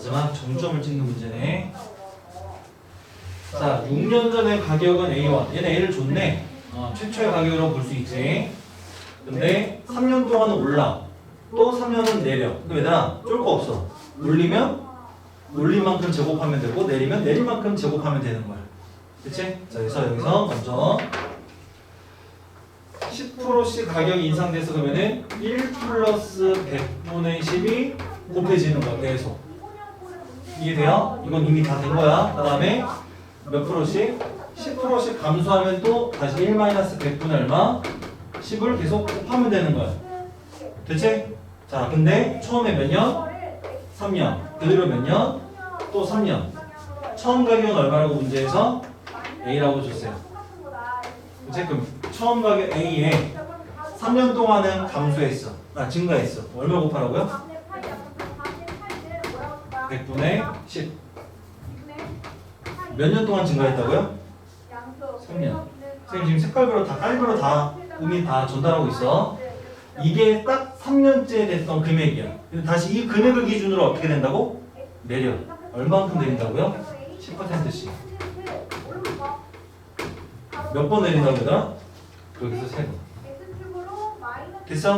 마지막 정점을 찍는 문제네. 자, 6년 전의 가격은 A1. 얘는 A를 줬네. 어, 최초의 가격으로 볼수 있지. 근데 3년 동안은 올라. 또 3년은 내려. 그럼 얘들아, 쫄거 없어. 올리면 올린 만큼 제곱하면 되고 내리면 내린 만큼 제곱하면 되는 거야. 그치? 자, 그래서 여기서 먼저 10%씩 가격이 인상돼서 그러면은 1 플러스 100분의 10이 곱해지는 거야, 계속. 이해돼요? 이건 이미 다 된 거야. 그 다음에 몇 프로씩? 10%씩 감소하면 또 다시 1 마이너스 100분의 얼마? 10을 계속 곱하면 되는 거야. 됐지? 자, 근데 처음에 몇 년? 3년. 그대로 몇 년? 또 3년. 처음 가격은 얼마라고 문제에서 A라고 줬어요. 그럼 처음 가격 A에 3년 동안은 감소했어. 아, 증가했어. 얼마 곱하라고요? 100분의 10. 몇 년 동안 증가했다고요? 3년. 선생님 지금 색깔별로 다 깔별로 다 의미 다 전달하고 있어. 이게 딱 3년째 됐던 금액이야. 다시 이 금액을 기준으로 어떻게 된다고? 내려. 얼마만큼 내린다고요? 10%씩. 몇 번 내린다고 얘들아? 거기서 세 번. 됐어?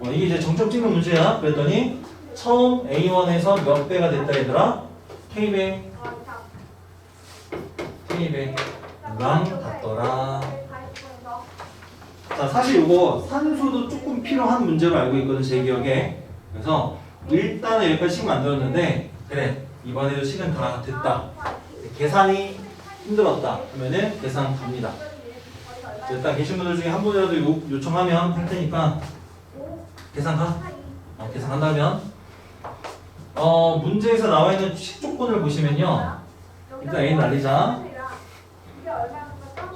어, 이게 이제 정점 찍는 문제야. 그랬더니 처음 A1에서 몇 배가 됐다 얘들아? K배, K배랑 같더라. 자, 사실 이거 산수도 조금 필요한 문제로 알고 있거든, 제 기억에. 그래서 일단 은 여기까지 식 만들었는데, 그래, 이번에도 식은 다 됐다. 계산이 힘들었다. 그러면은 계산 갑니다. 일단 계신 분들 중에 한 분이라도 요, 요청하면 할 테니까 계산 가. 어, 계산한다면 어 문제에서 나와 있는 식 조건을 보시면요. 일단 A 날리자.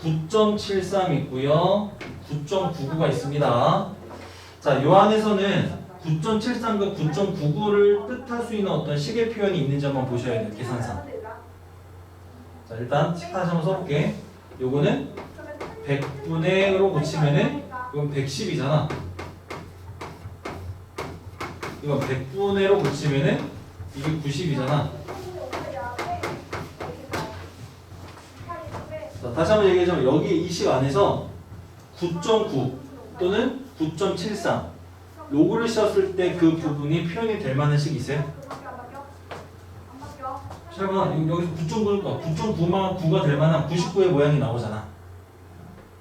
9.73 있고요. 9.99가 있습니다. 자, 요 안에서는 9.73과 9.99를 뜻할 수 있는 어떤 식의 표현이 있는지 한번 보셔야 돼요. 계산상. 자, 일단 식 하나씩 한번 써볼게. 요거는 100분의 로 고치면은 이건 110이잖아. 이건 100분의 로 고치면은 이게 90이잖아. 자, 다시 한번 얘기하자면 여기 이식 안에서 9.9 또는 9.73 로그를 씌웠을 때 그 부분이 표현이 될 만한 식이 있어요? 잘 봐. 여기서 9.9가 9.9만 9가 될 만한 99의 모양이 나오잖아.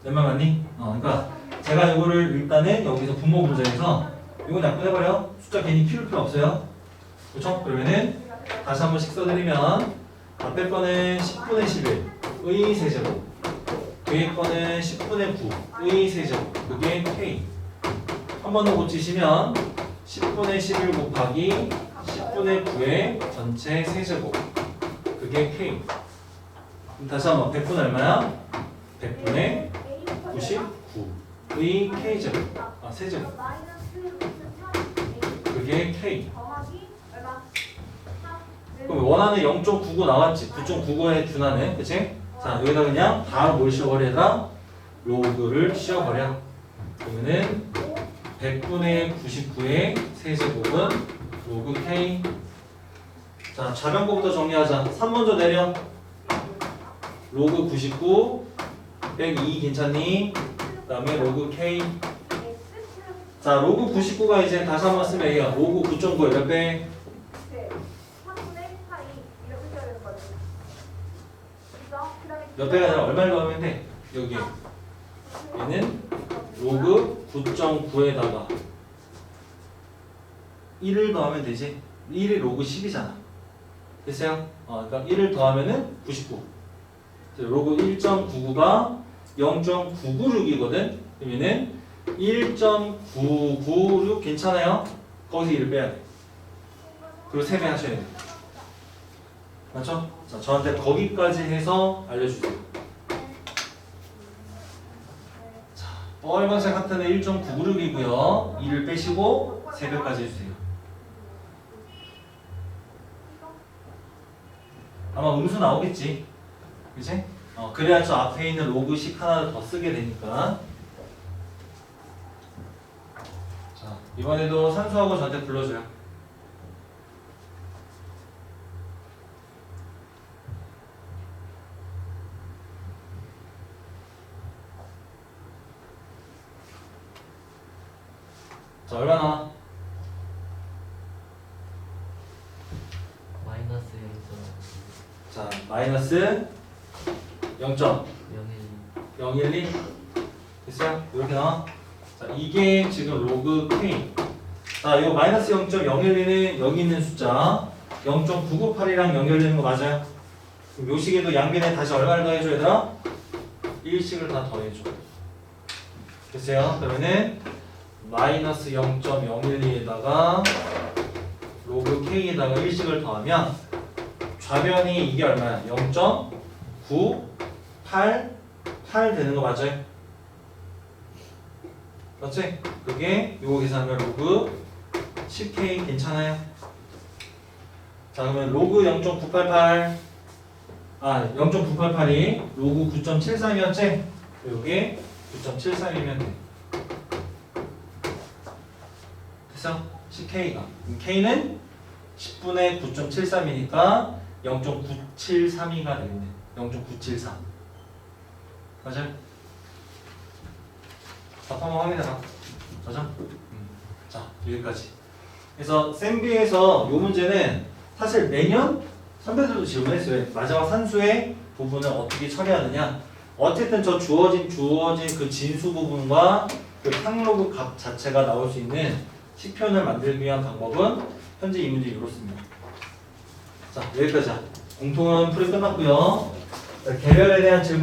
내말 맞니? 어, 그러니까 제가 이거를 일단은 여기서 분모 문제에서 이건 약분해버려. 숫자 괜히 키울 필요 없어요. 그렇죠? 그러면은 다시 한 번씩 써드리면 앞에 거는 10분의 11의 세제곱 뒤에 거는 10분의 9의 세제곱 그게 K 한 번 더 고치시면 10분의 11 곱하기 10분의 9의 전체 세제곱 그게 K 다시 한번 100분 얼마야? 100분의 99의 K제곱 아 세제곱 그게 K 그럼 원하는 0.99 나왔지? 9.99에 준하네. 그치? 자 여기다 그냥 다 뭘 씌워버려라. 로그를 씌워버려. 그러면은 100분의 99의 세제곱은 로그 K. 자 좌변거부터 정리하자. 3 먼저 내려. 로그 99 102 괜찮니? 그 다음에 로그 K. 자 로그 99가 이제 다시 한번 쓰면 이게 로그 9.9에 몇 배? 몇 배가 아니라 얼마를 더하면 돼? 여기. 얘는 로그 9.9에다가 1을 더하면 되지? 1이 로그 10이잖아. 됐어요? 어, 그러니까 1을 더하면은 99 로그 1.99가 0.996이거든? 그러면은 1.996 괜찮아요? 거기서 1을 빼야 돼. 그리고 3배 하셔야 돼 맞죠? 자, 저한테 거기까지 해서 알려주세요 빨간색 하트는 1.996이고요. 2를 빼시고 3배까지 해주세요. 아마 음수 나오겠지. 그치? 어, 그래야 저 앞에 있는 로그식 하나 더 쓰게 되니까. 자, 이번에도 산수하고 저한테 불러줘요. 자 얼마나? 마이너스 자 마이너스 0점 0.01 012 됐어요? 이렇게 나와. 자, 이게 지금 로그 K. 자, 이거 마이너스 0.012는 여기 있는 숫자 0.998이랑 연결되는 거 맞아요? 그럼 요 시계도 양변에 다시 얼마를 더해줘 얘들아? 1씩을 다 더해줘. 됐어요? 그러면은 마이너스 0.012에다가 로그 K에다가 1씩을 더하면 좌변이 이게 얼마야? 0.988 되는 거 맞아요? 맞지? 그게 요거 계산하면 로그 10K 괜찮아요? 자 그러면 로그 0.988 아 0.988이 로그 9.73이었지? 요게 9.73이면 돼 됐어? 10K가 K는 10분의 9.73이니까 0.973이가 되겠네 0.973 맞아요? 답 한번 확인해봐. 맞아? 음. 자, 여기까지. 그래서 쌤비에서 이 문제는 사실 매년 선배들도 질문했어요. 마지막 산수의 부분을 어떻게 처리하느냐. 어쨌든 저 주어진 주어진 그 진수 부분과 그 항로그 값 자체가 나올 수 있는 식표현을 만들기 위한 방법은 현재 이 문제 이렇습니다. 자, 여기까지야. 공통은 풀이 끝났고요. 개별에 대한 질문.